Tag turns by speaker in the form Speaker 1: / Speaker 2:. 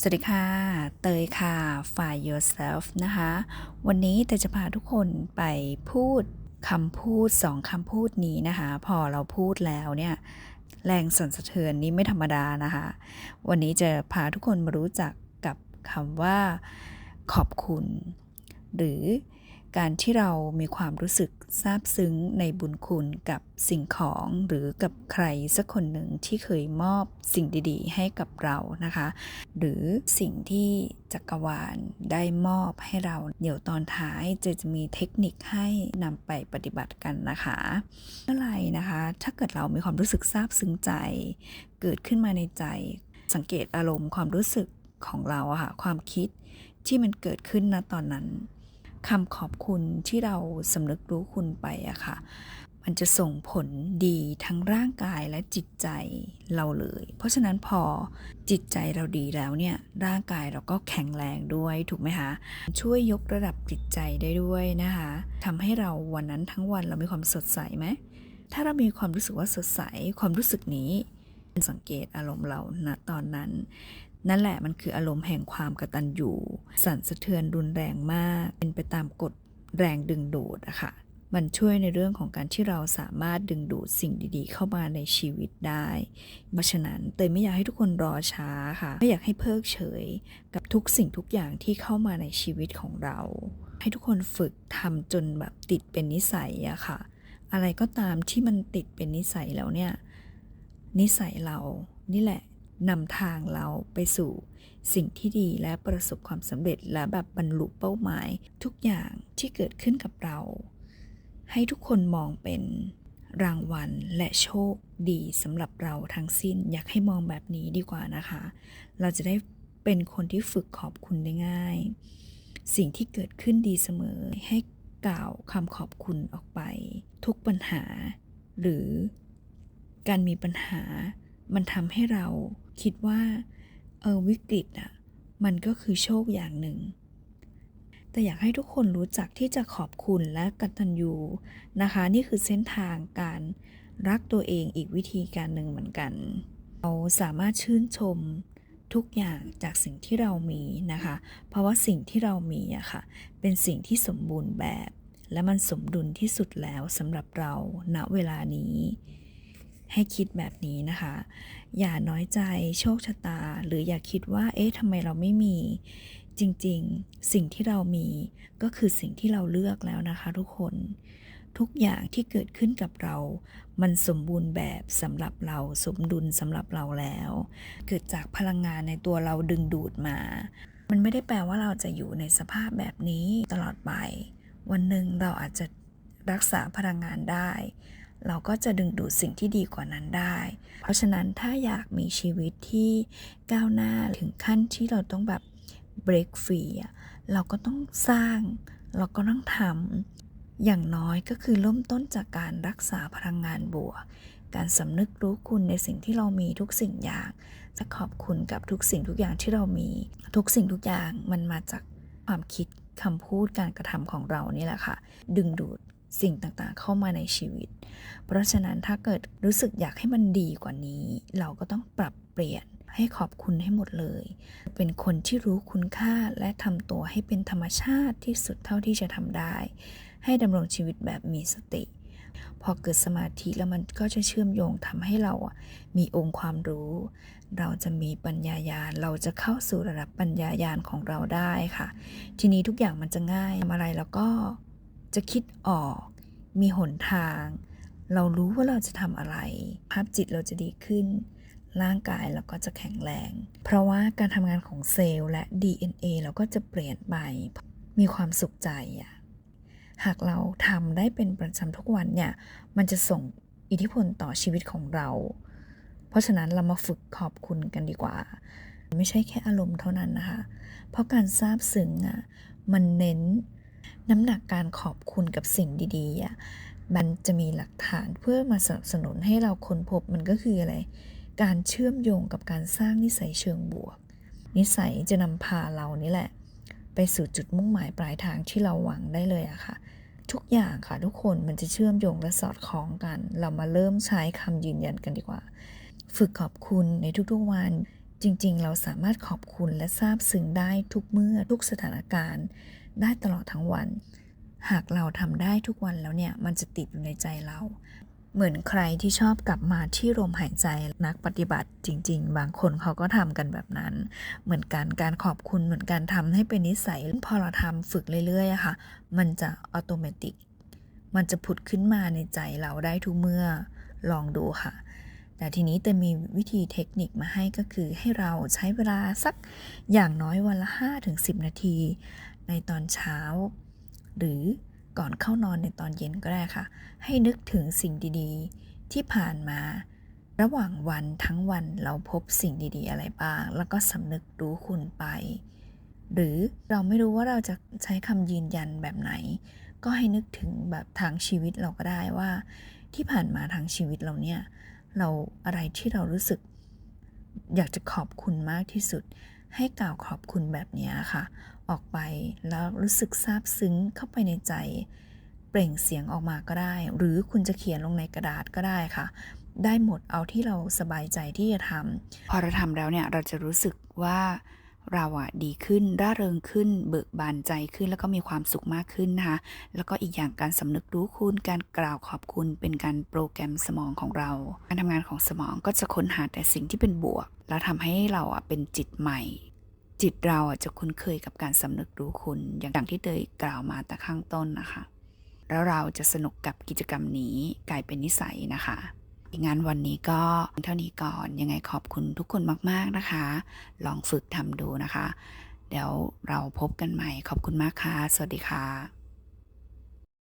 Speaker 1: สวัสดีค่ะ เตยค่ะ Find Yourself นะคะ วันนี้เตยจะพาทุกคนไปพูดคำพูดสองคำพูดนี้นะคะ พอเราพูดแล้วเนี่ย แรงสั่นสะเทือนนี้ไม่ธรรมดานะคะ วันนี้จะพาทุกคนมารู้จักกับคำว่าขอบคุณ หรือ การที่เรามีความรู้สึกซาบซึ้งในบุญคุณกับสิ่งของหรือกับใครสักคนหนึ่งที่เคยมอบสิ่งดีๆ ให้กับเรานะคะ หรือสิ่งที่จักรวาลได้มอบให้เราเดี๋ยวตอนท้ายจะจะมีเทคนิคให้นำไปปฏิบัติกันนะคะเมื่อไหร่นะคะ ถ้าเกิดเรามีความรู้สึกซาบซึ้งใจ เกิดขึ้นมาในใจ สังเกตอารมณ์ความรู้สึกของเราอะค่ะความคิดที่มันเกิดขึ้นณตอนนั้น คำขอบคุณที่เราสำนึกรู้คุณไปอะค่ะ มันจะส่งผลดีทั้งร่างกายและจิตใจเราเลย เพราะฉะนั้นพอจิตใจเราดีแล้วเนี่ยร่างกายเราก็แข็งแรงด้วยถูกไหมคะช่วยยกระดับจิตใจได้ด้วยนะคะทำให้เราวันนั้นทั้งวันเรามีความสดใสไหมถ้าเรามีความรู้สึกว่าสดใสความรู้สึกนี้สังเกตอารมณ์เราณตอนนั้น นั่นแหละมันคืออารมณ์แห่งความกระตันอยู่สั่นสะเทือนรุนแรงมาก เป็นไปตามกฎแรงดึงดูดอะค่ะมันช่วยในเรื่องของการที่เราสามารถดึงดูดสิ่งดีๆ เข้ามาในชีวิตได้ เพราะฉะนั้นเตยไม่อยากให้ทุกคนรอช้าค่ะ ไม่อยากให้เพิกเฉย กับทุกสิ่งทุกอย่างที่เข้ามาในชีวิตของเรา ให้ทุกคนฝึกทำจนแบบติดเป็นนิสัยอะค่ะ อะไรก็ตามที่มันติดเป็นนิสัยแล้วเนี่ย นิสัยเรานี่แหละ นำทางเราไปสู่สิ่งที่ดีและประสบความสำเร็จและแบบบรรลุเป้าหมายทุกอย่างที่เกิดขึ้นกับเรา ให้ทุกคนมองเป็นรางวัลและโชคดีสำหรับเราทั้งสิ้น อยากให้มองแบบนี้ดีกว่านะคะ เราจะได้เป็นคนที่ฝึกขอบคุณได้ง่าย สิ่งที่เกิดขึ้นดีเสมอให้กล่าวคำขอบคุณออกไป ทุกปัญหา หรือการมีปัญหา มันทำให้เราคิดว่าเออวิกฤตอะมันก็คือโชคอย่างหนึ่ง แต่อยากให้ทุกคนรู้จักที่จะขอบคุณและกตัญญูนะคะ นี่คือเส้นทางการรักตัวเองอีกวิธีการหนึ่งเหมือนกัน เราสามารถชื่นชมทุกอย่างจากสิ่งที่เรามีนะคะ เพราะว่าสิ่งที่เรามีอะค่ะ เป็นสิ่งที่สมบูรณ์แบบ และมันสมดุลที่สุดแล้วสำหรับเราณเวลานี้ ให้คิดแบบนี้นะคะ อย่าน้อยใจโชคชะตา หรืออย่าคิดว่า เอ๊ะทำไมเราไม่มี จริงๆ สิ่งที่เรามีก็คือสิ่งที่เราเลือกแล้วนะคะ ทุกคน ทุกอย่างที่เกิดขึ้นกับเรา มันสมบูรณ์แบบสำหรับเราสมดุลสำหรับเราแล้ว เกิดจากพลังงานในตัวเราดึงดูดมา มันไม่ได้แปลว่าเราจะอยู่ในสภาพแบบนี้ตลอดไป วันหนึ่งเราอาจจะรักษาพลังงานได้ เราก็จะดึงดูดสิ่งที่ดีกว่านั้นได้ เพราะฉะนั้นถ้าอยากมีชีวิตที่ก้าวหน้าถึงขั้นที่เราต้องแบบ break free เราก็ต้องสร้าง เราก็ต้องทำอย่างน้อยก็คือเริ่มต้นจากการรักษาพลังงานบวก การสำนึกรู้คุณในสิ่งที่เรามีทุกสิ่งอย่าง จะขอบคุณกับทุกสิ่งทุกอย่างที่เรามี ทุกสิ่งทุกอย่างมันมาจากความคิดคำพูดการกระทำของเรานี่แหละค่ะ ดึงดูด สิ่งต่างๆ เข้ามาในชีวิต เพราะฉะนั้นถ้าเกิดรู้สึกอยากให้มันดีกว่านี้ เราก็ต้องปรับเปลี่ยนให้ขอบคุณให้หมดเลย เป็นคนที่รู้คุณค่าและทำตัวให้เป็นธรรมชาติที่สุดเท่าที่จะทำได้ ให้ดำรงชีวิตแบบมีสติ พอเกิดสมาธิแล้วมันก็จะเชื่อมโยงทำให้เรามีองค์ความรู้ เราจะมีปัญญายาณเราจะเข้าสู่ระดับปัญญายาณของเราได้ค่ะ ทีนี้ทุกอย่างมันจะง่ายทำอะไรแล้วก็ จะคิดออก มีหนทาง เรารู้ว่าเราจะทำอะไร ภาพจิตเราจะดีขึ้น ร่างกายเราก็จะแข็งแรง เพราะว่าการทำงานของเซลล์และ DNA เราก็จะเปลี่ยนไป มีความสุขใจอะหากเราทำได้เป็นประจำทุกวันเนี่ย มันจะส่งอิทธิพลต่อชีวิตของเรา เพราะฉะนั้นเรามาฝึกขอบคุณกันดีกว่า ไม่ใช่แค่อารมณ์เท่านั้นนะคะ เพราะการซาบซึ้งอะ มันเน้น น้ำหนักการขอบคุณกับสิ่งดีๆอะมันจะมีหลักฐานเพื่อมาสนับสนุนให้เราค้นพบมันก็คืออะไร การเชื่อมโยงกับการสร้างนิสัยเชิงบวก นิสัยจะนำพาเรานี่แหละ ไปสู่จุดมุ่งหมายปลายทางที่เราหวังได้เลยอะค่ะ ทุกอย่างค่ะทุกคนมันจะเชื่อมโยงและสอดคล้องกัน เรามาเริ่มใช้คำยืนยันกันดีกว่า ฝึกขอบคุณในทุกๆวันจริงๆ เราสามารถขอบคุณและซาบซึ้งได้ทุกเมื่อทุกสถานการณ์ ได้ตลอดทั้งวัน หากเราทำได้ทุกวันแล้วเนี่ย มันจะติดอยู่ในใจเรา เหมือนใครที่ชอบกลับมาที่ลมหายใจนักปฏิบัติจริง ๆ บางคนเขาก็ทำกันแบบนั้น เหมือนกันการขอบคุณเหมือนการทำให้เป็นนิสัยพอเราทำฝึกเรื่อยๆค่ะ มันจะอัตโนมัติมันจะผุดขึ้นมาในใจเราได้ทุกเมื่อลองดูค่ะ แต่ทีนี้แต่มีวิธีเทคนิคมาให้ก็คือให้เราใช้เวลาสักอย่างน้อยวันละ 5-10 นาที ในตอนเช้า หรือก่อนเข้านอนในตอนเย็นก็ได้ค่ะ ให้นึกถึงสิ่งดีๆ ที่ผ่านมา ระหว่างวันทั้งวันเราพบสิ่งดีๆ อะไรบ้าง แล้วก็สำนึกรู้คุณไป หรือเราไม่รู้ว่าเราจะใช้คำยืนยันแบบไหน ก็ให้นึกถึงแบบทางชีวิตเราก็ได้ว่า ที่ผ่านมาทางชีวิตเราเนี่ยเราอะไรที่เรารู้สึก อยากจะขอบคุณมากที่สุด ให้กล่าวขอบคุณแบบนี้ค่ะ ออกไปแล้วรู้สึกซาบซึ้งเข้าไปในใจ เปล่งเสียงออกมาก็ได้ หรือคุณจะเขียนลงในกระดาษก็ได้ค่ะ ได้หมดเอาที่เราสบายใจที่จะทำพอเราทำแล้วเนี่ยเราจะรู้สึกว่า เราอะดีขึ้นร่าเริงขึ้น เบิกบานใจขึ้น แล้วก็มีความสุขมากขึ้นนะคะ แล้วก็อีกอย่างการสำนึกรู้คุณการกล่าวขอบคุณเป็นการโปรแกรมสมองของเรา การทำงานของสมองก็จะค้นหาแต่สิ่งที่เป็นบวก แล้วทำให้เราอะเป็นจิตใหม่ จิตเราอะจะคุ้นเคยกับการสำนึกรู้คุณ อย่างที่เตยกล่าวมาแต่ข้างต้นนะคะ แล้วเราจะสนุกกับกิจกรรมนี้กลายเป็นนิสัยนะคะ งานวันนี้ก็เท่านี้ก่อนยังไงขอบคุณทุกคนมาก ๆนะคะ ลองฝึกทำดูนะคะ เดี๋ยวเราพบกันใหม่ขอบคุณมากค่ะ สวัสดีค่ะ